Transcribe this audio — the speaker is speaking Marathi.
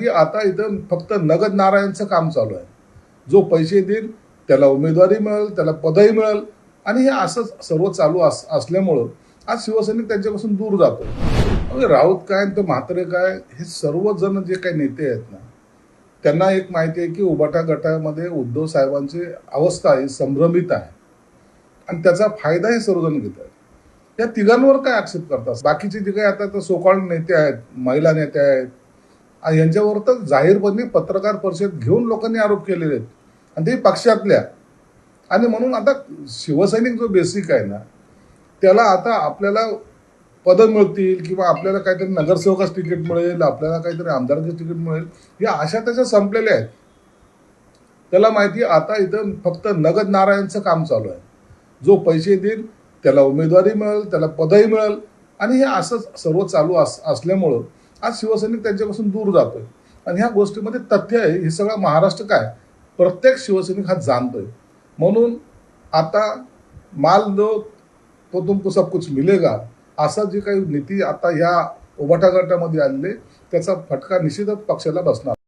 की आता इथं फक्त नगद नारायणचं काम चालू आहे. जो पैसे देईल त्याला उमेदवारी मिळेल त्याला पदही मिळेल. आणि हे असंच सर्व चालू अस असल्यामुळं आज शिवसैनिक त्यांच्यापासून दूर जातो म्हणजे राऊत काय तर म्हात्रे काय हे सर्वजण जे काही नेते आहेत ना त्यांना एक माहिती आहे की उबाटा गटामध्ये उद्धव साहेबांची अवस्था ही संभ्रमित आहे. आणि त्याचा फायदा हे सर्वजण घेत आहेत. या तिघांवर काय आक्षेप करतात? बाकीचे जे काही आता तर सोकाळ नेते आहेत महिला नेते आहेत यांच्यावर तर जाहीरपणे पत्रकार परिषद घेऊन लोकांनी आरोप केलेले आहेत. आणि ते पक्षातल्या. आणि म्हणून आता शिवसैनिक जो बेसिक आहे ना त्याला आता आपल्याला पदं मिळतील किंवा आपल्याला काहीतरी नगरसेवकाच तिकीट मिळेल आपल्याला काहीतरी आमदारचं तिकीट मिळेल या आशा त्याच्या संपलेल्या आहेत. त्याला माहिती आता इथं फक्त नगद नारायणचं काम चालू आहे. जो पैसे देईल त्याला उमेदवारी मिळेल त्याला पदही मिळेल. आणि हे असंच सर्व चालू अस असल्यामुळं आज शिवसैनिक त्यांच्यापासून दूर जातोय. आणि ह्या गोष्टीमध्ये तथ्य आहे हे सगळं महाराष्ट्र काय? प्रत्येक शिवसैनिक हा जाणतोय. म्हणून आता माल दो तो तुमको सब कुछ मिलेगा असा जी काही नीती आता या उभाटा गटामध्ये आलेले त्याचा फटका निश्चितच पक्षाला बसणार.